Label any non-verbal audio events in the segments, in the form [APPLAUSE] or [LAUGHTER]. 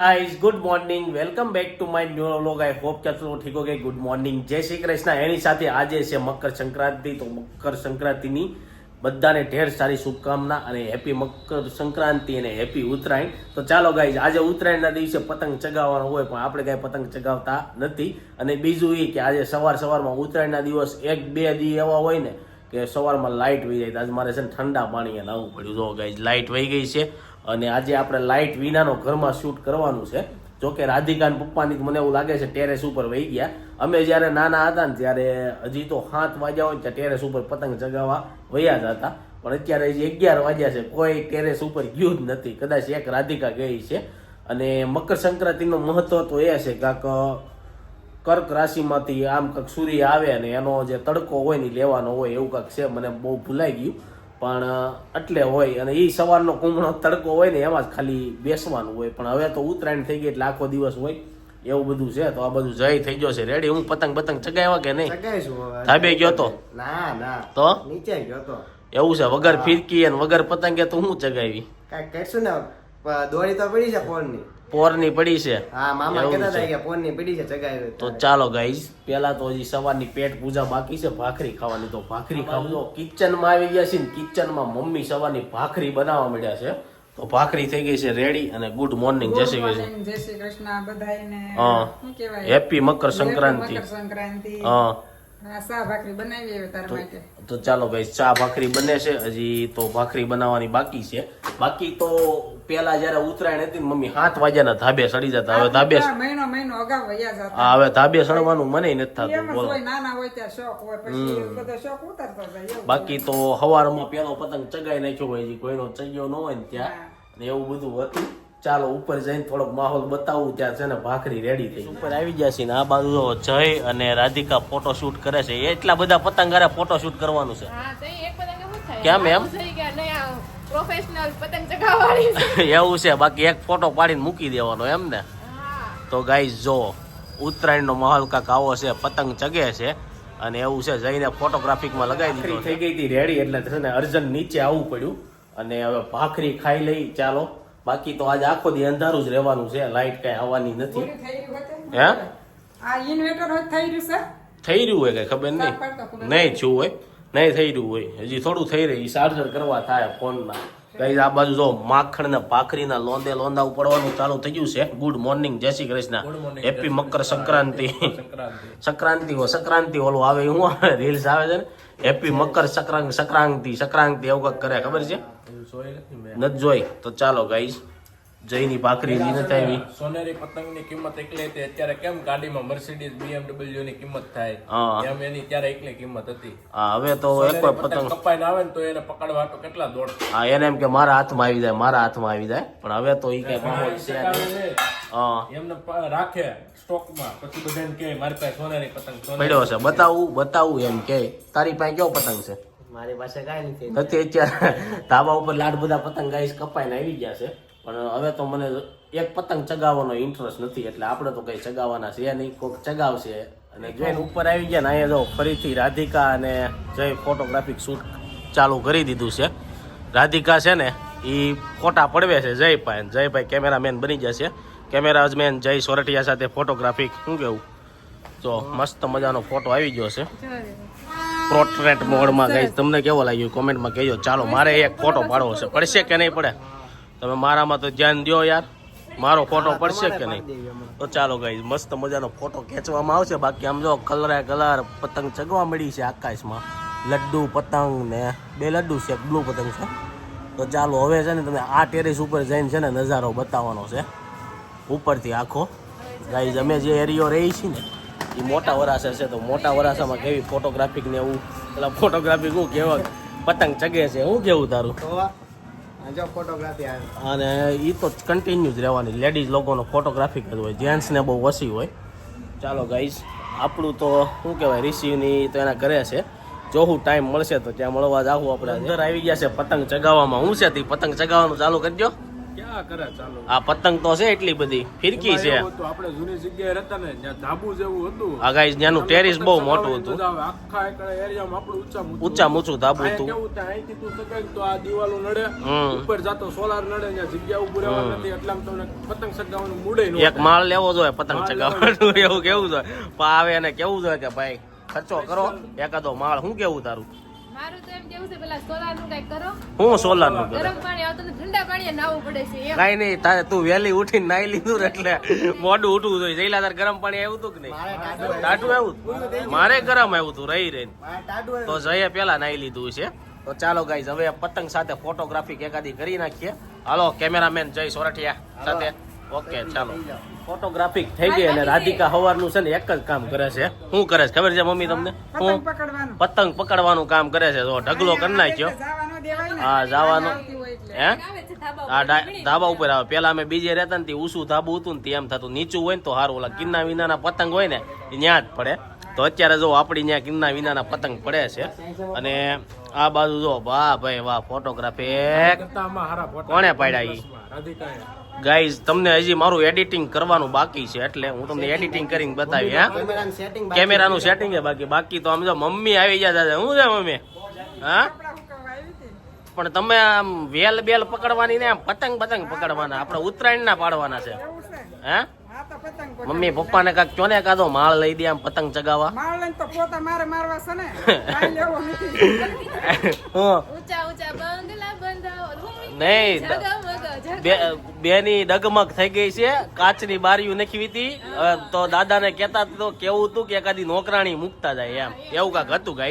Guys good morning welcome back to my new vlog I hope કે તમે ઠીક હો ગુડ મોર્નિંગ જય શ્રી કૃષ્ણ. એની સાથે આજે છે મકર સંક્રાંતિ. તો મકર સંક્રાંતિની બધાને ઢેર સારી શુભકામના અને હેપી મકર સંક્રાંતિ અને હેપી ઉત્તરાયણ. તો ચાલો ગાઈઝ આજે ઉત્તરાયણના દિવસે પતંગ ચગાવવાનો હોય, પણ આપણે કાંઈ પતંગ ચગાવતા નથી. અને બીજું એ કે આજે સવાર સવારમાં ઉત્તરાયણના દિવસ એક, બે દી એવા હોય ને કે સવારમાં લાઇટ વહી જાય. આજે મારે છે ને ઠંડા પાણીએ લાવવું પડ્યું. જો ગાઈઝ લાઇટ વહી ગઈ છે. અને આજે આપણે લાઇટ વિનાનો ઘરમાં શૂટ કરવાનું છે. જોકે રાધિકાન પપ્પાની મને એવું લાગે છે ટેરેસ ઉપર વહી ગયા. અમે જ્યારે નાના હતા ને ત્યારે હજી તો હાથ વાગ્યા હોય ત્યાં ટેરેસ ઉપર પતંગ ચગાવવા વયા જ હતા. પણ અત્યારે હજી અગિયાર વાગ્યા છે, કોઈ ટેરેસ ઉપર ગયું જ નથી. કદાચ એક રાધિકા ગઈ છે. અને મકર સંક્રાંતિનું મહત્વ તો એ છે કાંક, કર્ક રાશિમાંથી આમ કાંક સૂર્ય આવે અને એનો જે તડકો હોય ને લેવાનો હોય એવું કાંક છે, મને બહુ ભૂલાઈ ગયું. પણ એટલે હોય અને એ સવારનો કુમણો તડકો હોય ને એમાં જ ખાલી બેસવાનું હોય. પણ હવે તો ઉત્તરાયણ થઈ ગઈ એટલે આખો દિવસ હોય. એવું બધું છે તો આ બધું જય થઈ ગયો છે. રેડી હું પતંગ પતંગ ચગાવ્યા કે નહીં. ધાબે ગયો તો? ના ના. તો? નીચે ગયો તો. એવું છે વગર ફિરકી અને વગર પતંગે તો હું ચગાવી? કાંઈક કહેશું ને દોડી દોરી તો પડી છે પોરની પોરની પડી છે. હા મામા કહેતા હતા કે પોરની પડી છે ચગાવી તો ચાલો ગાઈઝ પેલા તો હજી સવારની પેટ પૂજા બાકી છે ભાખરી ખાવાની તો ભાખરી ખાવું. કિચનમાં આવી ગયા છે ને કિચનમાં મમ્મી સવારની ભાખરી બનાવવા મળ્યા છે. તો ભાખરી થઈ ગઈ છે રેડી અને ગુડ મોર્નિંગ જય શ્રી કૃષ્ણ. જય શ્રી કૃષ્ણ બધાયને. હા. હેપી મકર સંક્રાંતિ મકર સંક્રાંતિ. હા. તો ચાલો ભાઈ ચા ભાખરી બને છે હજી તો ભાખરી બનાવવાની બાકી છે. બાકી તો પેલા જયારે ઉતરાયણ હતી મમ્મી સાત વાગ્યાના ધાબે સડી જતા હવે ધાબે મહિનો મહિનો અગાઉ વયા હવે ધાબે સડવાનું મને નથી થતું બોલો. નાના હોય ત્યાં શોખ હોય પછી બધો શોખ ઉતરતો જાય બાકી તો હવારમાં પેલો પતંગ ચગાઈ નાખ્યો હોય હજી કોઈનો ચગ્યો ન હોય ને ત્યાં એવું બધું હતું. ચાલો ઉપર જઈને થોડોક માહોલ બતાવું ત્યાં છે ને ભાખરી રેડી થઈ ઉપર આવી ગયા છે ને આ બાજુ જય અને રાધિકા ફોટો શૂટ કરે છે. એટલા બધા પતંગ અરે ફોટો શૂટ કરવાનું છે. હા તો એક પતંગ શું થાય. કેમ એમ? આવું થઈ ગયા નહીં આ પ્રોફેશનલ પતંગ ચગાવવાળી [LAUGHS] એવું છે બાકી એક ફોટો પાડીને મૂકી દેવાનો એમ ને. તો ગાઈઝ જો ઉત્તરાયણનો માહોલ કાંક આવો છે પતંગ ચગે છે અને એવું છે જઈને ફોટોગ્રાફિકમાં લગાવી દીધો થઈ ગઈ હતી રેડી એટલે છે ને અર્જન્ટ નીચે આવવું પડ્યું. અને હવે ભાખરી ખાઈ લઈ ચાલો. બાકી તો આજે આખો દી અંધારું જ રહેવાનું છે લાઈટ કઈ આવવાની નથી. પૂરું થઈ રહ્યું હે? આ થઈ રહ્યું સર થઈ રહ્યું હોય કઈ ખબર નહીં. નહીં થયું હોય. નહીં થઈ રહ્યું હોય. હજી થોડું થઈ રહ્યું. ચાર્જર કરવા થાય ફોનમાં. કઈ આ બાજુ જો માખણ ને ભાખરીના લોંદે લોંદા પડવાનું ચાલુ થઈ ગયું છે. ગુડ મોર્નિંગ જય શ્રી કૃષ્ણ. હેપી મકર [LAUGHS] સંક્રાંતિ. સંક્રાંતિ. હો સંક્રાંતિ ઓલું આવે હું આવે રીલ્સ આવે છે ને. હેપી મકર સંક્રાંતિ સંક્રાંતિ સંક્રાંતિ એવું કંઈક કરે ખબર છે? નથી જોઈ? તો ચાલો ગાઈસ જયની ભાખરી હજી નથી આવી. સોનેરી પતંગની કિંમત એકલે હતી. અત્યારે કેમ ગાડીમાં મર્સિડીઝ BMW ની કિંમત થાય? એમ એની ત્યારે એકલી કિંમત હતી. હા હવે તો એક પતંગ કપાઈને આવે ને તો એને પકડવા તો કેટલા દોડ. હા એને એમ કે મારા હાથમાં આવી જાય મારા હાથમાં આવી જાય. પણ હવે તો ઈ કઈ માહોલ છે હા. એમને રાખે સ્ટોકમાં. પછી બધાને કે મારી પાસે સોનેરી પતંગ પડ્યો છે બતાવું બતાવું એમ કે તારી પાસે કેવો પતંગ છે? મારી પાસે કાંઈ નથી. નથી અત્યારે ધાબા ઉપર લાડ બધા પતંગ ગાઈસ કપાઈને આવી ગયા છે. પણ હવે તો મને એક પતંગ ચગાવવાનો ઇન્ટરેસ્ટ નથી એટલે આપણે તો કઈ ચગાવવાના છે નહીં. કોઈક ચગાવશે. અને જોઈને ઉપર આવી ગયા ને અહીંયા જો ફરીથી રાધિકા અને જય ફોટોગ્રાફિક શૂટ ચાલુ કરી દીધું છે. રાધિકા છે ને એ ફોટા પડવે છે જયભાઈ જયભાઈ કેમેરામેન બની જશે કેમેરામેન જય સોરઠિયા સાથે ફોટોગ્રાફિક શું કેવું? તો મસ્ત મજાનો ફોટો આવી ગયો છે. પ્રોટ્રેટ મોડમાં ગઈ તમને કેવો લાગ્યું? કોમેન્ટમાં કહેજો. ચાલો મારે એક ફોટો પાડવો છે. પડશે કે નહીં પડે? તમે મારામાં તો ધ્યાન દો યાર. મારો ફોટો પડશે કે નહીં? તો ચાલો ગાઈઝ મસ્ત મજાનો ફોટો ખેંચવામાં આવશે. બાકી આમ જો કલરે કલર પતંગ ચગવા મળી છે આકાશમાં. લડ્ડુ પતંગ ને બે લડ્ડુ છે બ્લુ પતંગ છે. તો ચાલો હવે છે ને તમે આ ટેરેસ ઉપર જઈને છે ને નજારો બતાવવાનો છે. ઉપરથી આખો. ગાઈઝ અમે જે એરિયો રહી છીએ ને એ મોટા વરાસા છે. તો મોટા વરાસામાં કેવી ફોટોગ્રાફિક ને એવું. પેલા ફોટોગ્રાફિક હું કેવા પતંગ ચગે છે હું કેવું તારું? જો ફોટોગ્રાફી આવે. અને એ તો કન્ટિન્યુ જ રહેવાની. લેડીઝ લોકોનો ફોટોગ્રાફી જ હોય. જેન્ટ્સને બહુ ઓછી હોય. ચાલો ગાઈઝ આપણું તો શું કહેવાય રિસીવની તો એના ઘરે છે. જો હું ટાઈમ મળશે તો ત્યાં મળવા જ આવું આપણે અંદર આવી ગયા છે પતંગ ચગાવવામાં. હું છે તે પતંગ ચગાવવાનું ચાલુ કરજો કરે આ પતંગ તો છે એટલી બધી. ફિરકી છે. આપણે જૂની જગ્યાએ રહેતા ને જ્યાં ધાબુ જેવું હતું. આ ગાઈસ ત્યાંનું ટેરિસ બહુ મોટું હતું. આખા એકડા એરિયામાં આપણું ઊંચા ઊંચા ઊંચું ધાબુ હતું. કેવું અહીંથી તું સગાઈ તો આ દિવાલો નડે. ઉપર જાતો સોલાર નડે ત્યાં જગ્યા ઉભું રહેવા નથી. એટલામાં તમને પતંગ ચગાવવાનું મૂડે ન એક માળ લેવો જોઈએ પતંગ ચગાવવાનું એવું કેવું જોઈએ. પણ આવે એને કેવું જોઈએ કે ભાઈ ખર્ચો કરો. એકાદો માળ શું કેવું તારું? મારું તો એમ કેવું છે પેલા સોલારનું કંઈક કરો. હું સોલારનું ગરમ પાણી આવતું ઠંડા પાણીએ નાવું પડે છે કઈ નહીં તારે તું વહેલી ઉઠીને નાઈ લીધું એટલે મોઢું ઉઠવું જોઈએ. જઈલા તાર ગરમ પાણી આવ્યું તું કે નહીં? ટાટું આવ્યું. મારે ગરમ આવ્યું તું રહી રહીને. તો જઈએ પેલા નાઈ લીધું છે તો ચાલો ગાઈઝ હવે પતંગ સાથે ફોટોગ્રાફી એકાદી કરી નાખીએ. હાલો કેમેરામેન જય સોરઠિયા સાથે. ઓકે ચાલો. ફોટોગ્રાફી થઈ ગઈ અને રાધિકા હવારનું છે ને એક જ કામ કરે છે. શું કરે છે? ખબર છે મમ્મી તમને? પતંગ હું પતંગ પકડવાનું કામ કરે છે. જો ઢગલો કરી નાખ્યો. હા જવાનું. હે? હા ધાબા આ ઉપર. ધાબા ઉપર આવે. પેલા અમે બીજે રહેતા ને તે ઊંચું ધાબુ હતું ને તે એમ થતું. નીચું હોય ને તો સારું ઓલા કિન્ના વિનાના પતંગ હોય ને એ ત્યાં જ પડે. તો અત્યારે જો આપણી ત્યાં કિન્ના વિનાના પતંગ પડે છે. અને આ બાજુ જો વાહ ભાઈ વાહ ફોટોગ્રાફી કોણે પાડ્યા એ રાધિકાએ. ગાઈઝ તમને હજી મારું એડિટિંગ કરવાનું બાકી છે એટલે હું તમને એડિટિંગ કરીને બતાવી હા? કેમેરાનું સેટિંગ છે. બાકી. બાકી તો આમ જો મમ્મી આવી ગયા દાદા. શું છે મમ્મી? હા. પણ તમે આમ વેલ બેલ પકડવાની ને આમ પતંગ પતંગ પકડવાના. આપણે ઉત્તરાયણ ના પાડવાના છે. હે? હા મમ્મી પપ્પા ને કાક ચોને કાદો માળ લઈ દે આમ પતંગ ચગાવવા. માળ લઈને તો પોતા મારે મારવા છે ને. [LAUGHS] કાંઈ લેવો નથી. [LAUGHS] હું? ઊંચા ઊંચા બંગલા બંધાવો નહીં બેની ડગમગ થઈ ગઈ છે. કાચની બારીઓ નાખી હતી તો દાદાને કહેતા તો કેવું હતું કે એકાદી નોકરાણી મૂકતા જાય એમ. એવું કાંક હતું છે.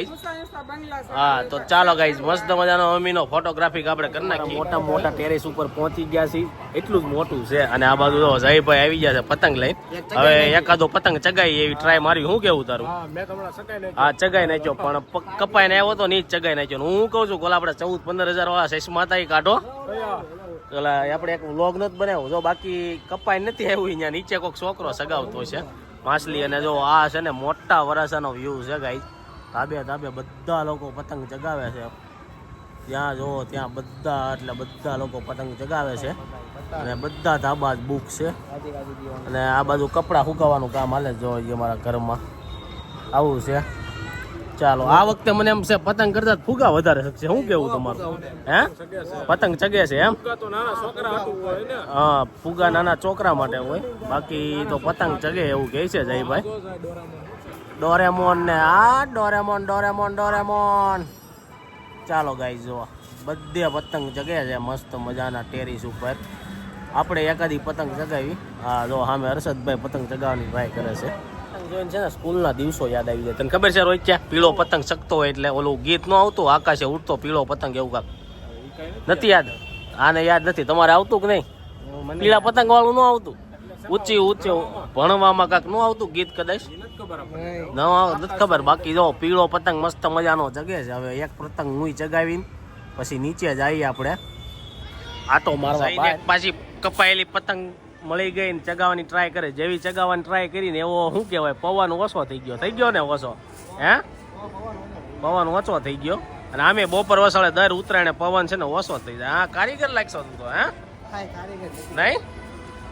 હા તો ચાલો ગાઈઝ મસ્ત મજાનો મમ્મીનો ફોટોગ્રાફિક આપણે કરી નાખીએ. મોટા મોટા ટેરેસ ઉપર પહોંચી ગયા છીએ. એટલું જ મોટું છે. અને આ બાજુ જો જયભાઈ આવી ગયા છે પતંગ લઈને. હવે એકાદો પતંગ ચગાઈ એવી ટ્રાય મારી. હું કેવું તારું? હા ચગાઈ નાખ્યો. પણ કપાઈ કપાઈને આવ્યો તો નહીં જ ચગાઈ નાખ્યો. હું કહું છું કોલા આપણે ચૌદ પંદર હજાર વાળા ચશ્મા માતા કાઢો. ઓલા આપણે એક વ્લોગ નથી બનાવ્યો. જો બાકી કપાઈ નથી આવ્યું અહીંયા. નીચે કોઈક છોકરો સગાવતો છે. માછલી અને જો આ છે ને મોટા વરાસાનો વ્યૂ છે ગાઈ ધાબે ધાબે બધા લોકો પતંગ ચગાવે છે. ત્યાં જો, ત્યાં બધા એટલે બધા લોકો પતંગ ચગાવે છે. અને બધા ધાબા જ બુક છે. અને આ બાજુ કપડાં સુકાવાનું કામ હાલે જો અમારા ઘરમાં. આવું છે. ચાલો. આ વખતે મને એમ છે પતંગ કરતા ફુગા વધારે શકશે. શું કેવું તમારું? હે? પતંગ ચગે છે એમ? હા ફુગા નાના છોકરા માટે હોય. બાકી તો પતંગ ચગે એવું કહે છે જયભાઈ ડોરેમોન. ને આ ડોરેમોન ડોરેમોન ડોરેમોન. ચાલો ગાઈ જુઓ. બધે પતંગ ચગે છે મસ્ત મજાના ટેરિસ ઉપર. આપણે એકાદી પતંગ ચગાવી. હા જો સામે હર્ષદભાઈ પતંગ ચગાવવાની ટ્રાય કરે છે. જોઈને છે ને સ્કૂલના દિવસો યાદ આવી જાય. તને ખબર છે રોહિત ક્યાં પીળો પતંગ શકતો હોય એટલે ઓલું ગીત ન આવતું આકાશે ઉડતો પીળો પતંગ એવું કાક. નથી યાદ? આને યાદ નથી. તમારે આવતું કે નહીં? પીળા પતંગ વાળું ન આવતું. ઊંચી ઊંચી ભણવામાં કાક ન આવતું ગીત કદાચ? નથી ખબર. બાકી જો પીળો પતંગ મસ્ત મજાનો જગે છે. હવે એક પતંગ હું ચગાવીને પછી નીચે જઈએ આપણે. આટો મારવા પાછી કપાયેલી પતંગ મળી ગઈ ને ચગાવવાની ટ્રાય કરે. જેવી ચગાવવાની ટ્રાય કરીને એવો શું કહેવાય પવન ઓછો થઈ ગયો. થઈ ગયો ને ઓછો? હે? પવન ઓછો થઈ ગયો. અને આમે બપોર વસાળે દર ઉતરાયણે પવન છે ને ઓછો થઈ જાય. હા કારીગર લાગશો તું તો હે? કારીગર નહીં?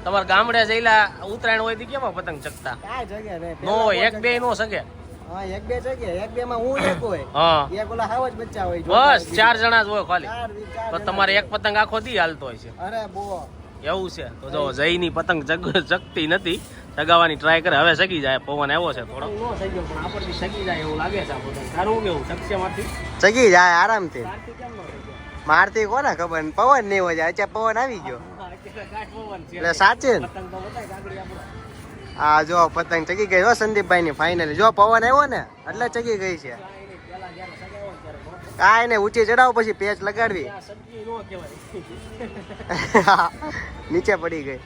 તમારા ગામડે જઈલા ઉતરાયણ હોય તો કેવા પતંગ નહીં. નો એક બે નો સગે એક બે જગ્યા એક બે માં હું એક હોય. એક ઓલા હાવ જ બચ્ચા હોય બસ ચાર જણા જ હોય ખાલી. તો તમારે એક પતંગ આખો દી હાલતો હોય છે. અરે બો. એવું છે. તો જો જયની પતંગ જગ જગતી નથી. ચગાવવાની ટ્રાય કરે. હવે સગી જાય. પવન આવ્યો છે થોડો. નો સગ્યો પણ આપણથી સગી જાય એવું લાગે છે આ પતંગ તારું કેવું? સગશે માંથી ચગી જાય આરામથી. મારતી કોને ખબર? ને પવન નહીં હોય જાય. અત્યારે પવન આવી ગયો. એટલે સાચે આ જો પતંગ ચગી ગઈ હો સંદીપભાઈ ની ફાઇનલી જો પવન આવ્યો ને એટલે ચગી ગઈ છે. કાંઈ ને ઊંચી ચડાવો પછી પેચ લગાડવી. આ [LAUGHS] નીચે પડી ગઈ.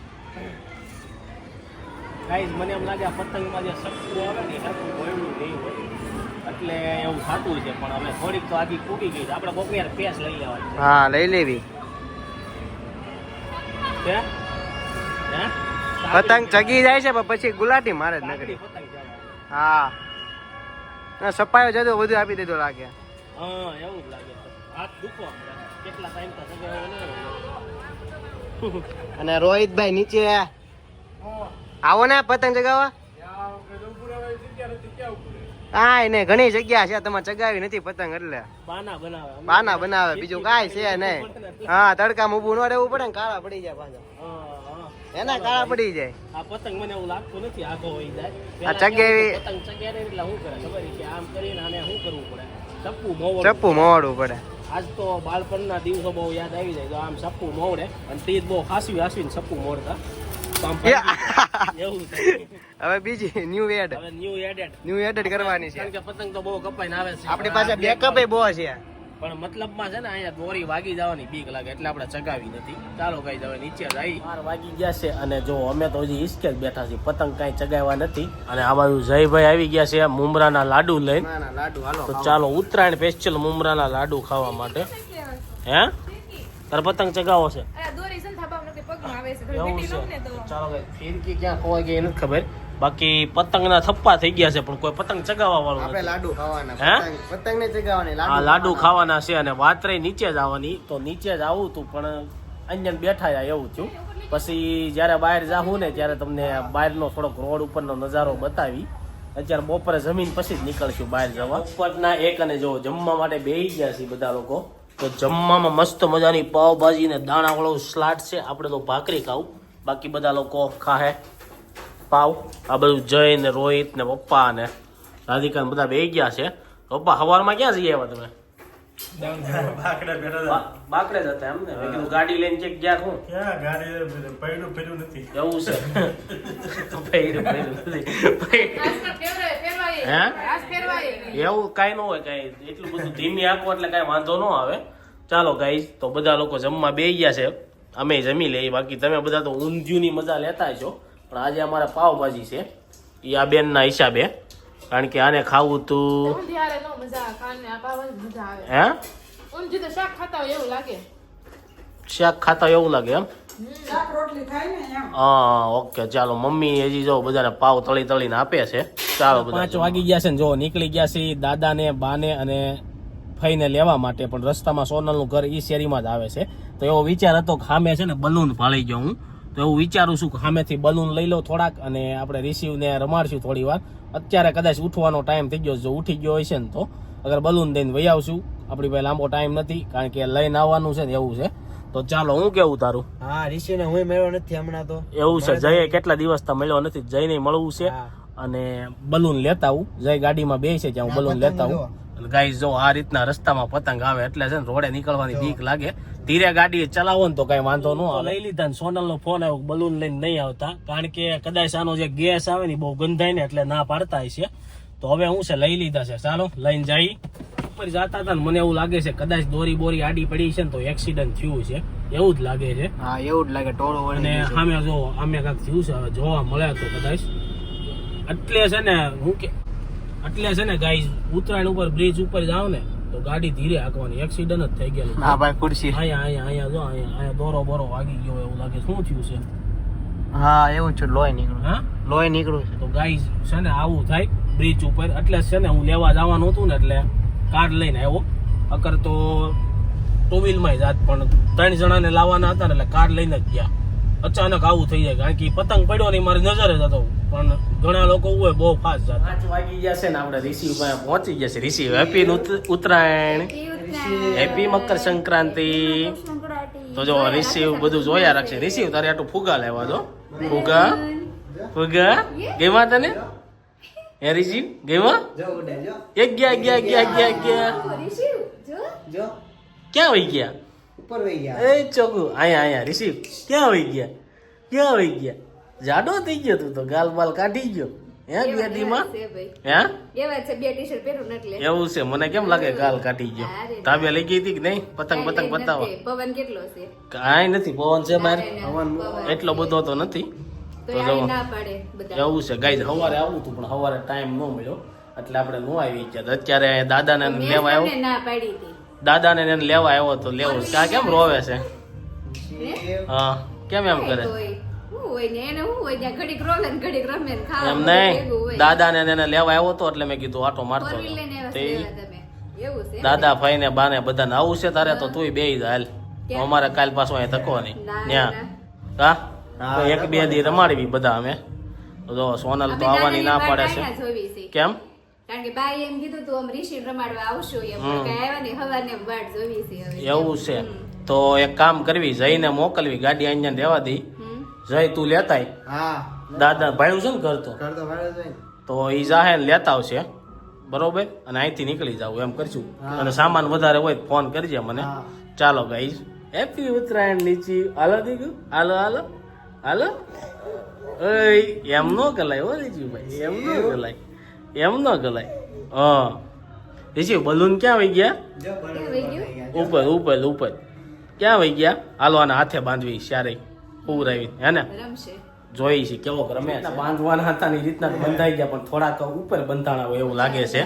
ગાઈઝ મને એમ લાગે આ પતંગમાં જે સક્કું આવે ને એ સક્કું નહીં હોય. એટલે એવું થતું છે પણ હવે થોડીક તો આખી તૂટી ગઈ છે. આપણે કોક યાર પેસ લઈ લેવાની હા લઈ લેવી. હે? પતંગ ચગી જાય છે પણ પછી ગુલાટી મારે જ નગરી હા. ના, સપાયો જતો બધું આપી દીધો લાગે. હા એવું જ લાગે હાથ દુખો કેટલા ટાઈમ તો સગાવ્યો અને રોહિતભાઈ નીચે આવો ને પતંગ ચગાવવા. હા એને ઘણી જગ્યા છે તમે ચગાવી નથી પતંગ એટલે. બાના બનાવે. બાના બનાવે બીજું કાંઈ છે નહીં. હા તડકામાં ઊભું ન રહેવું પડે ને કાળા પડી જાય પાછા. એના કાળા પડી જાય. આ પતંગ મને એવું લાગતું નથી આખો હોય જાય. આ પેલા પતંગ ચગે એટલે શું કરે? ખબર છે કે આમ કરીને આને શું કરવું પડે? ચપ્પુ મોવડું. ચપ્પુ મોડવું પડે. આજ તો બાળપણના દિવસો બહુ યાદ આવી જાય. તો આમ સપ્પુ મોવડે અને તે બહુ હાસવી ને સપ્પુ મોડતા. તો આમ ભાગી- હવે બીજી ન્યુ એડ હવે ન્યુ એડેડ ન્યુ એડ કરવાની છે. કારણ કે પતંગ તો બહુ કપાઈને આવે છે. આપણી પાસે બેકઅપ બહુ છે. પણ મતલબમાં છે ને અહીંયા દોરી વાગી જવાની બીક લાગે એટલે આપણે ચગાવી નથી. ચાલો કઈ હવે નીચે જઈ બાર વાગી ગયા છે અને જો અમે તો હજી હિસકે જ બેઠા છીએ પતંગ કાંઈ ચગાવ્યા નથી. અને અમારું જયભાઈ આવી ગયા છે મુમરાના લાડુ લઈને. ના ના લાડુ હાલો તો ચાલો ઉત્તરાયણ સ્પેશિયલ મુમરાના લાડુ ખાવા માટે. હે? તારે પતંગ ચગાવો છે? અરે દોરી છે એવું ચાલો ફિરકી ક્યાં ખોવાઈ ગઈ એ નથી ખબર. બાકી પતંગના થપ્પા થઈ ગયા છે પણ કોઈ પતંગ ચગાવવા વાળું આપણે લાડુ ખાવાના? પતંગ ને ચગાવવાની આ લાડુ ખાવાના. છે અને વાત રહી નીચે જ આવવાની તો નીચે જ આવું તું પણ અંજન બેઠા રહ્યા એવું છું પછી જ્યારે બહાર જાહું ને ત્યારે તમને બહારનો થોડોક રોડ ઉપરનો નજારો બતાવી. અત્યારે બપોરે જમીન પછી જ નીકળશું બહાર જવા. ઉપરના એક અને જો જમવા માટે બેસી ગયા છે બધા લોકો તો જમવામાં મસ્ત મજાની પાવભાજી ને દાણાવાળો સ્લાટ છે. આપણે તો ભાખરી ખાવું. બાકી બધા લોકો ખાહે. પાવ આ બધું જય ને રોહિત ને પપ્પા ને રાધિકા બધા બે ગયા છે. પપ્પા સવારમાં ક્યાં જઈ આવ્યા તમે? બાકડે જ એમ ને? કીધું ગાડી લઈને ચેક ગયા હું? છે. પૈડું, નથી. એવું કાંઈ ન હોય કાંઈ એટલું બધું ધીમી આંકવું એટલે કાંઈ વાંધો ન આવે. ચાલો ગાઈ તો બધા લોકો જમવા બે ગયા છે. અમે જમી લઈએ. બાકી તમે બધા તો ઊંધિયુંની મજા લેતા છો. પણ આજે અમારે પાવભાજી છે. એ આ બેનના હિસાબે. કારણ કે આને ખાવું તું હે? શાક ખાતા હોય એવું લાગે. શાક ખાતા એવું લાગે એમ? શાક રોટલી ખાય ને એમ. હા ઓકે ચાલો મમ્મી હજી જો બધાને પાવ તળી તળીને આપે છે. ચાલો પાંચ વાગી ગયા છે ને જો નીકળી ગયા છે દાદાને બાને અને ફઈને લેવા માટે પણ રસ્તામાં સોનલનું ઘર ઈ શેરીમાં જ આવે છે. તો એવો વિચાર હતો ખામે છે ને બલૂન ફાળી ગયો હું. તો એવું વિચારું છું કે સામેથી બલૂન લઈ લો થોડાક અને આપણે રિસીવને રમાડશું થોડી વાર. અત્યારે કદાચ ઉઠવાનો ટાઈમ થઈ ગયો જો ઉઠી ગયો હશે ને તો અગર બલૂન દઈને વહી આવશું. આપણી પાસે લાંબો ટાઈમ નથી કારણ કે લઈને આવવાનું છે ને એવું છે. તો ચાલો હું કેવું તારું? હા ઋષિ ને હું મળ્યો નથી હમણાં તો. એવું છે. જય કેટલા દિવસ તો મળ્યો નથી જયને મળવું છે. અને બલૂન લેતા આવું. જય ગાડીમાં બે છે ત્યાં હું બલૂન લેતા આવું. ગાય જો આ રીતના રસ્તામાં પતંગ આવે એટલે છે ને રોડે નીકળવાની બીક લાગે. ધીરે ગાડી ચલાવો ને તો કઈ વાંધો ન આવે. લઈ લીધા ને સોનલ નો ફોન આવ્યો બલૂન લઈને નહીં આવતા. કારણ કે કદાચ આનો જે ગેસ આવે ને બહુ ગંધાય ને એટલે ના પાડતા છે તો હવે હું છે લઈ લીધા છે. ચાલો લઈને જઈ. ઉપર જતા હતા ને મને એવું લાગે છે કદાચ દોરી બોરી આડી પડી છે ને તો એક્સિડન્ટ થયું છે. એવું જ લાગે છે. હા એવું જ લાગે ટોળો અને સામે જો આમે કાંક થયું છે હવે જોવા મળે તો કદાચ. એટલે છે ને હું કે એટલે છે ને ગાઈઝ ઉત્તરાયણ ઉપર બ્રિજ ઉપર જાવ ને તો ગાડી ધીરે હાંકવાની. એક્સિડન્ટ જ થઈ ગયેલી. હા ભાઈ ખુરશી. અહીંયા અહીંયા અહીંયા જો અહીંયા અહીંયા દોરો બોરો વાગી ગયો એવું લાગે. શું થયું છે? હા એવું છે લોહી નીકળ્યું. હા? લોહી નીકળ્યું છે. તો ગાઈઝ છે ને આવું થાય બ્રિજ ઉપર. એટલે છે ને હું લેવા જવાનું હતું ને એટલે કાર લઈને આવ્યો. અકર તો ટુ વ્હીલમાં જ પણ ત્રણ જણાને લાવવાના હતા ને એટલે કાર લઈને જ ગયા. અચાનક આવું થઈ જાય કારણ કે પતંગ પડ્યો નહીં મારી નજરે જ હતો. પણ ઘણા લોકો હોય બહુ ફાસ્ટ જાય પાંચ વાગી ગયા છે ને આપણે રિસીવ પહોંચી ગયા છે. Receive happy Uttarayan. Happy Makar Sankranti. તો જો રિસીવ બધું જોયા રાખશે. રિસીવ તારે આટલું ફુગા લેવા દો. ફુગા? ફુગા? ગેવા તને? હે ગેમાં ઉડે જો એક ગયા ગયા ગયા ગયા ગયા. ક્યાં વહી ગયા? ઉપર વહી ગયા. એ ચોગુ અહીંયા અહીંયા રિસીવ ક્યાં વહી ગયા? ક્યાં વહી ગયા? જાડો થઈ ગયો તું તો ગાલ બાલ કાઢી ગયો. હે બેટીમાં હે? એવા છે બે ટી શર્ટ પહેરું ને એટલે એવું છે મને કેમ લાગે ગાલ કાઢી ગયો? તાબે લઈ ગઈ હતી કે નહીં? પતંગ પતંગ બતાવો પવન કેટલો છે? કાંઈ નથી પવન છે બહાર પવન એટલો બધો તો નથી. તો તો એ જો. આવી ના પાડે બધા. એવું છે ગાઈઝ સવારે આવું હતું પણ સવારે ટાઈમ ન મળ્યો. એટલે આપણે ન આવી ગયા. તો અત્યારે દાદાને લેવા આવ્યો ના પાડી હતી દાદાને એને લેવા આવ્યો તો લેવું. આ કેમ રોવે છે? હા? કેમ એમ કરે? તો હોય. ને એને શું હોય ત્યાં ઘડીક રોવે ને ઘડીક રમે ને ખાવા એમ નહીં. ભેગું ને એને લેવા આવ્યો તો એટલે મેં કીધું આટો મારતો તે દાદા ભાઈ ને બધાને આવું છે તારે તો તુંય બે હાલ. તો અમારે કાલ પાછો અહીંયા તકો નહીં. ત્યાં હા? એક બે દી રમાડવી બધા અમે. તો જો સોનલ તો આવવાની ના પડે છે. કેમ? કારણ કે બાઈ એમ કીધું તું આમ ઋષિ રમાડવા આવશું એમ. હમ. કઈ આવ્યા ને હવારને વાટ જોવી છે હવે. એવું છે. તો એક કામ કરવી જઈને મોકલવી ગાડી અહીંયા દેવા દઈ. જઈ તું લેતાય. હા. દાદા ભાડ્યું છે ને ઘર તો? ઘર તો ભાડે જ તો એ જાહે લેતા આવશે. બરોબર? અને અહીંથી નીકળી જાવ એમ કરશું. અને સામાન વધારે હોય ફોન કરજે મને. ચાલો ગાઈઝ હેપી ઉત્તરાયણ નીચી. હાલો દીકુ. હાલો હાલો. હાલો. એમ નો કલાય હો લીચી ભાઈ એમ નો ગલાય એમ ન ગલાય. હા. ઋષિ બલૂન ક્યાં વહી ગયા? ઉપર ઉપર ઉપર. ક્યાં વહી ગયા? હાલો આના હાથે બાંધવી શ્યારે પૂરાવી હે ને? જોઈ છે કેવો રમે બાંધવાના હતા ને રીતના બંધાઈ ગયા પણ થોડાક ઉપર બંધાણા હોય એવું લાગે છે.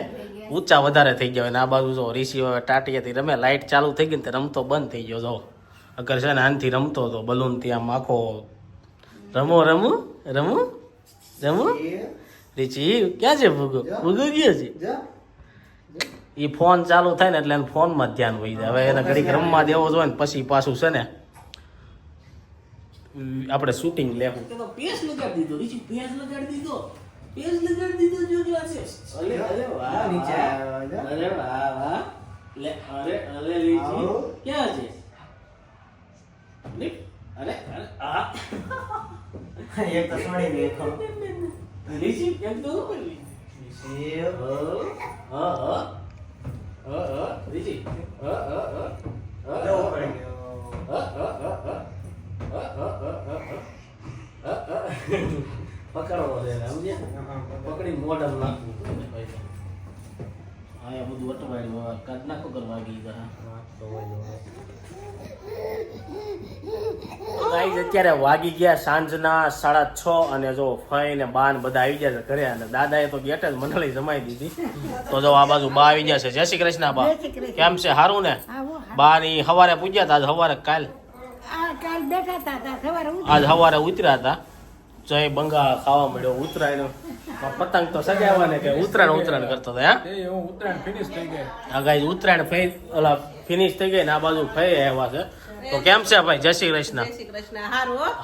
ઊંચા વધારે થઈ ગયા હોય ને આ બાજુ જો ઋષિ હવે ટાટિયાથી રમે લાઇટ ચાલુ થઈ ગઈ ને રમતો બંધ થઈ ગયો જો. અગર છે ને આનથી રમતો હતો બલૂનથી આમ આખો રમો રમો રમો રમો. રીચી ક્યાં છે ભૂગો? ભૂગો ગયો છે? એ ફોન ચાલુ થાય ને એટલે એને ફોનમાં જ ધ્યાન હોય જાય. હવે એને ઘડીક રમવા દેવો જોઈએ ને પછી પાછું છે ને આપણે શૂટિંગ લેવું. પેસ લગાડી દીધો. રીચી પેસ લગાડી દીધો. પેસ લગાડી દીધો જો જો છે. અરે અરે વાહ નીચે. અરે વાહ વાહ. લે અરે અરે રીચી ક્યાં છે? અરે અરે આ. [LAUGHS] એક તો છોડી દે રીચી કેમ તો? શિવ હ હ હ હ રીચી હ હ હ હ હ પકડવો છે સમજ્યા? પકડી મોઢા નાખવું આયા બધું અટવાડ્યું કાઢ નાખો કરવા ગઈ ગાઈઝ અત્યારે વાગી ગયા સાંજના સાડા છ અને જો ફઈ ને બા ને બધા આવી ગયા છે ઘરે અને દાદાએ તો ગેટ જ મંડળી જમાઈ દીધી. તો જો આ બાજુ બા આવી ગયા છે. જય શ્રી કૃષ્ણ બા. કેમ છે? હારું ને? બા ની હવારે પૂજ્યા હતા આજ હવારે કાલ? કાલ બેઠા હતા ત્યાં સવારે ઉઠી આજ હવારે ઉતર્યા હતા જય બંગા ખાવા મળ્યો ઉતરાયણ પતંગ તો સગાવ્યા ને કે ઉતરાયણ ઉતરાયણ કરતો હતો હા? એ હું ઉત્તરાયણ ફિનિશ થઈ ગઈ. આ ગાઈઝ ઉતરાયણ ફઈ ઓલા ફિનિશ થઈ ગઈ ને આ બાજુ ફઈ આવ્યા છે. તો કેમ છે ભાઈ? જય શ્રી કૃષ્ણ.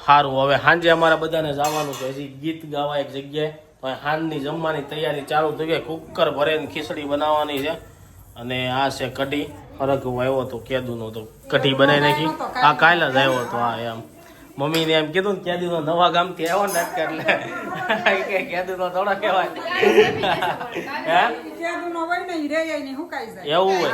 સારું હવે સાંજે અમારા બધાને જવાનું છે. હજી ગીત ગાવા એક જગ્યાએ. હવે સાંજની જમવાની તૈયારી ચાલુ થઈ ગઈ. કુકર ભરીને ખીચડી બનાવવાની છે. અને આ છે કઢી. ફરક આવ્યો હતો કેદુનો તો. કઢી બનાવી નાખી. આ કાલે. જ આવ્યો હતો હા એમ. મમ્મીને એમ કીધું ને કેદુનો નવા ગામથી આવ્યો ને એટલે. [LAUGHS] કેદી થોડો હે ને હુકાઈ જાય. એવું હોય.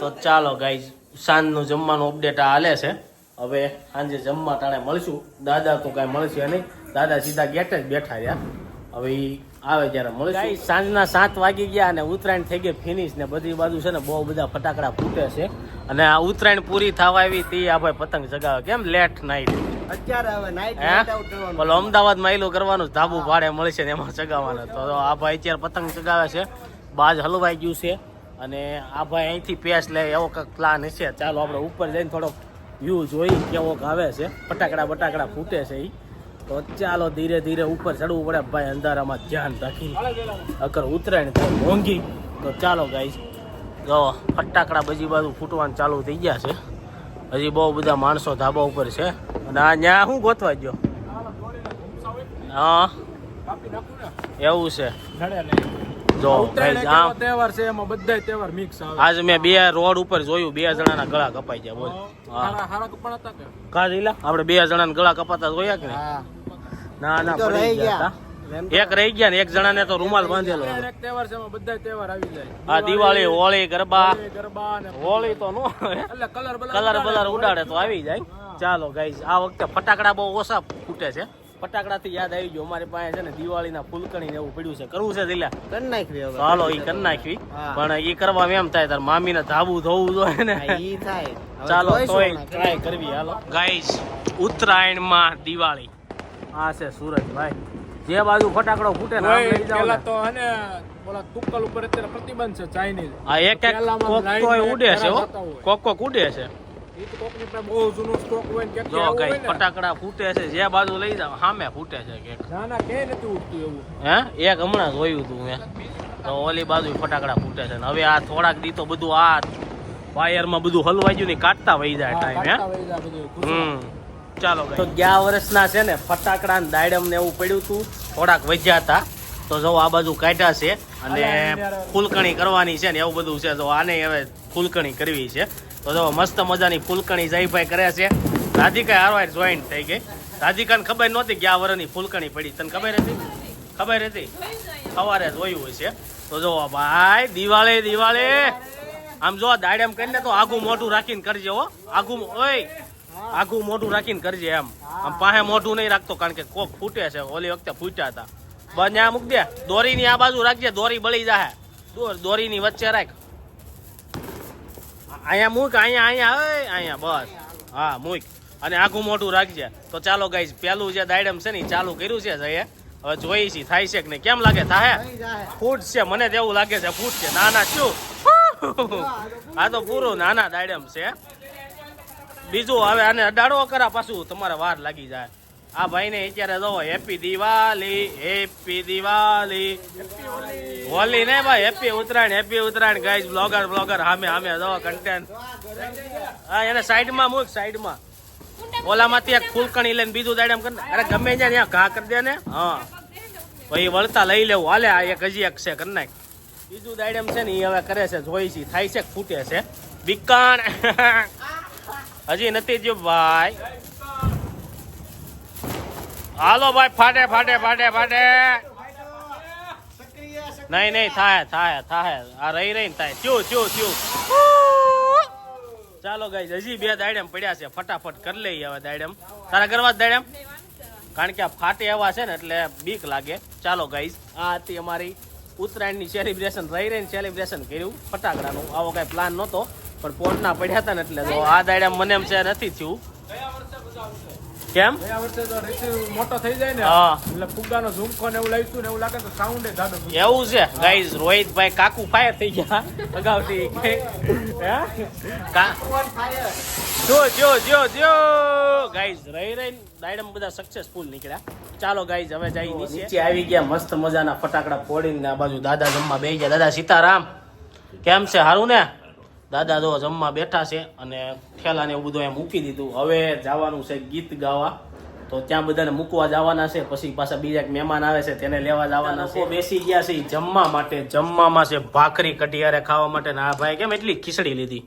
તો ચાલો ગાઈઝ સાંજનું જમવાનું અપડેટ આ હાલે છે. હવે સાંજે જમવા ટાણે મળશું. દાદા તો કાંઈ મળશે નહીં. દાદા સીધા ગેટ જ બેઠા રહ્યા. હવે એ આવે ત્યારે મળશે. સાંજના સાત વાગી ગયા અને ઉત્તરાયણ થઈ ગઈ ફિનિશ ને બધી બાજુ છે ને બહુ બધા ફટાકડા ફૂટે છે. અને આ ઉત્તરાયણ પૂરી થવા આવી તે આ ભાઈ પતંગ ચગાવે કેમ? લેટ નાઈટ અત્યારે હવે નાઈટ બોલો અમદાવાદમાં એલું કરવાનું ધાબુ ભાડે મળશે ને એમાં ચગાવવાના તો આ ભાઈ અત્યારે પતંગ ચગાવે છે. બાજ હલવાઈ ગયું છે. અને આ ભાઈ અહીંથી પેસ લે એવો કંઈક પ્લાન હશે. ચાલો આપણે ઉપર જઈને થોડોક વ્યૂ જોઈ કેવોક આવે છે. ફટાકડા બટાકડા ફૂટે છે એ તો ચાલો ધીરે ધીરે ઉપર ચડવું પડે. ભાઈ અંધારામાં ધ્યાન રાખીને અગર ઉતરાયણ થાય મોંઘી તો ચાલો ગાઈશ જો ફટાકડા બજી બાજુ ફૂટવાનું ચાલુ થઈ ગયા છે. હજી બહુ બધા માણસો ધાબા ઉપર છે. અને આ ન્યા શું ગોતવા ગયો? હા. એવું છે. જો આમ તહેવાર છે એમાં બધા તહેવાર મિક્સ આવે. આજ મેં બે રોડ ઉપર જોયું બે જણાના ગળા કપાઈ ગયા બોલ. હારા હારા કપડા હતા કે? કા જીલા આપણે બે જણાના ગળા કપાતા જોયા કે ના ના પડી રહી ગયા. એક રહી ગયા ને એક જણાને તો રૂમાલ બાંધેલો એક તહેવાર છે એમાં બધા તહેવાર આવી જાય. આ દિવાળી હોળી ગરબા. ને હોળી તો નો કલર કલર બલર ઉડાડે તો આવી જાય. ચાલો ગાઈઝ આ વખતે ફટાકડા બહુ ઓછા ફૂટે છે. ફટાકડાથી યાદ આવી ગયું. અમારી પાસે છે ને દિવાળીના ફૂલકણી ને એવું પડ્યું છે. કરવું છે દિલા કરી નાખવી હવે. ચાલો ઈ કરી નાખવી. પણ ઈ કરવા એમ થાય તાર મામીને ધાબુ ધોવું જોઈએ ને. ઈ થાય. ચાલો તોય ટ્રાય કરવી હાલો. ગાઈઝ ઉત્તરાયણમાં દિવાળી. આ છે સુરત ભાઈ જે બાજુ ફટાકડો ફૂટે ને આમ લઈ જાઓ પેલા તો હને બોલા તુક્કલ ઉપર અત્યારે પ્રતિબંધ છે ચાઇનીઝ આ એક એક કોક તો ઉડે છે. કોક કોક ઉડે છે. બહુ જૂનો સ્ટોક હોય ને જો કઈ ફટાકડા ફૂટે છે જે બાજુ લઈ જાવ સામે ફૂટે છે કે ના ના ક્યાંય નથી ઉડતું એવું. હે? એક હમણાં જોયું તું મેં. તો ઓલી બાજુ ફટાકડા ફૂટે છે ને. હવે આ થોડાક દી તો બધું આ વાયરમાં બધું હલવાઈ ગયું ને કાઢતા વહી જાય ટાઈમ હે? કાંટા વહી જાય બધું. હમ. ચાલો તો ગયા વર્ષના છે ને ફટાકડા ને દાડમ ને એવું પડ્યું હતું થોડાક વધ્યા હતા. તો જો આ બાજુ કાઢ્યા છે અને ફૂલકણી કરવાની છે ને એવું બધું છે. તો આને હવે ફૂલકણી કરવી છે. તો જો મસ્ત મજાની ફૂલકણી જયભાઈ કરે છે. રાધિકા હારવાર જોઈન્ટ થઈ ગઈ. રાધિકાને ખબર નહોતી ગયા વરની ફૂલકણી પડી. તને ખબર હતી? ખબર હતી? સવારે જોયું હશે. તો જો ભાઈ, દિવાળે દિવાળે. આમ જો દાડમ કરીને તો આગું મોઢું રાખીને કરજે હો. આગું ઓય! આગું મોઢું રાખીને કરજે એમ. આમ પાસે મોઢું નહીં રાખતો, કારણ કે કોક ફૂટે છે. ઓલી વખતે ફૂટ્યા હતા. બંને આ મૂક દે. દોરીની આ બાજુ રાખજે, દોરી બળી જાહે. દોર દોરીની વચ્ચે રાખ. અહીંયા મૂક અહીંયા અહીંયા ઓય અહીંયા બસ. હા મૂક. અને આખું મોટું રાખજે. તો ચાલો ગાઈસ પેલું જે દાયડમ છે ને એ ચાલુ કર્યું છે જઈએ. હવે જોઈ છે થાય છે કે નહીં. કેમ લાગે? થાય ફૂટ છે મને તેવું લાગે છે ફૂટ છે. ના ના શું? આ તો પૂરું નાના દાયડમ છે. બીજું હવે આને અડાડો કરા પાછું તમારે વાર લાગી જાય. આ ભાઈને અત્યારે જો હેપી દિવાળી હેપી દિવાળી. હોલી ને ભાઈ, happy Uttarayan happy Uttarayan guys blogger blogger હામે હામે જો કન્ટેન્ટ હા, એને સાઈડમાં મૂક, સાઈડમાં. ઓલામાંથી એક ફૂલકણી લઈને બીજું દાડમ કર અરે ગમે ત્યાં ત્યાં ઘા કરી દે ને. હા. ભાઈ વળતા લઈ લેવું. હાલે, આ એક હજી એક છે, કરી નાખ. બીજું દાડમ છે ને એ હવે કરે છે, જોઈ છે, થાય છે ફૂટે છે. બીકાણ. હજી નથી જો ભાઈ. હાલો ભાઈ ફાટે ફાટે ફાટે ફાટે નહીં નહીં, થાય થાય થાય. આ રહી રહી ને થાય. થયું થયું થયું. ચાલો ગાઈ હજી બે દાડેમ પડ્યા છે. ફટાફટ કરી લઈએ હવે દાડેમ. તારા કરવા દાડેમ? કારણ કે આ ફાટે એવા છે ને, એટલે બીક લાગે. ચાલો ગાઈઝ આ હતી અમારી ઉત્તરાયણની સેલિબ્રેશન રહી, રહીને સેલિબ્રેશન કર્યું. ફટાકડાનું. આવો કાંઈ પ્લાન નહોતો, પણ પોટના પડ્યા હતા ને, એટલે આ દાડમ મને એમ છે, નથી થયું. કેમ? મોટો થઈ જાય ને હા. એટલે ફુગ્ગાનો ઝુમખો ને એવું લાવીશું ને એવું લાગે તો સાઉન્ડ જાડો એવું છે? ગાઈઝ રોહિતભાઈ કાકુ ફાયર થઈ ગયા. અગાઉથી. હે? જો જો જો જો. ગાઈઝ રહી રહી દાયડમ બધા સક્સેસફુલ નીકળ્યા. ચાલો ગાઈઝ હવે જઈ નીચે. નીચે આવી ગયા મસ્ત મજાના ફટાકડા ફોડીને આ બાજુ દાદા જમવા બેસી ગયા. દાદા સીતારામ કેમ છે? સારું ને? દાદા તો જમવા બેઠા છે અને ઠેલા ને એવું બધું એમ મૂકી દીધું. હવે જવાનું છે ગીત ગાવા. તો ત્યાં બધાને મૂકવા જવાના છે. પછી પાછા બીજા એક મહેમાન આવે છે તેને લેવા જવાના છે. બેસી ગયા છે. જમવા માટે જમવામાં છે ભાખરી કટિયારે ખાવા માટે. ને આ ભાઈ કેમ એટલી ખીચડી લીધી?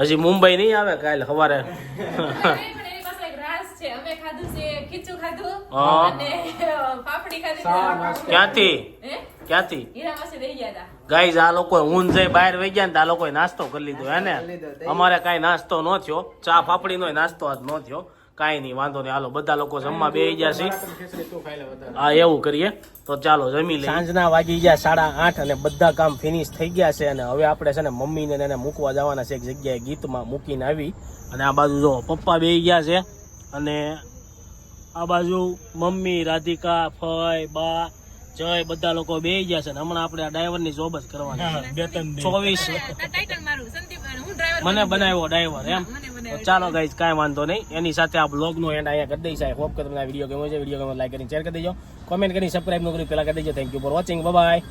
હજી મુંબઈ નહીં આવે કાલે સવારે? [LAUGHS] પણ એની પાસે એક રાસ છે. અમે ખાધું છે ખીચું ખાધું. હા. અને પાપડી ખાધી ચા, છે. નાસ્તો. ક્યાંથી? ક્યાંથી? ગાઈઝ આ લોકો ઊંઘ જઈ બહાર વહી ગયા ને આ લોકોએ નાસ્તો કરી લીધો હે ને? અમારે કાંઈ નાસ્તો ન થયો. ચા પાપડીનો નાસ્તો આજ ન થયો. કાંઈ નહીં વાંધો નહીં. હાલો બધા લોકો જમવા બે ગયા છે. હા એવું કરીએ. તો ચાલો જમી લઈએ. સાંજના વાગી ગયા સાડા આઠ અને બધા કામ ફિનિશ થઈ ગયા છે અને હવે આપણે છે ને મમ્મીને ને એને મૂકવા જવાના છે એક જગ્યાએ ગીતમાં મૂકીને આવી. અને આ બાજુ જો પપ્પા બે ગયા છે. અને આ બાજુ મમ્મી રાધિકા ફય બા જય બધા લોકો બે ગયા છે હમણાં આપણે આ ડ્રાઈવરની જોબ જ કરવાની બે ત્રણ ચોવીસ. ટાઇટલ મારું સંદીપ હું ડ્રાઈવર મને બનાવ્યો ડ્રાઈવર એમ. ચાલો ગાઈઝ કાંઈ વાંધો નહીં. એની સાથે આ બ્લોગનો એન્ડ અહીંયા કરી દઈશ. હોપ કે તમને આ વીડિયો ગમ્યો છે. વીડિયો ગમે લાઈક કરીને શેર કરી દેજો. કોમેન્ટ કરીને સબસ્ક્રાઈબ નો કરી પેલા કરી દેજો. Thank you for watching bye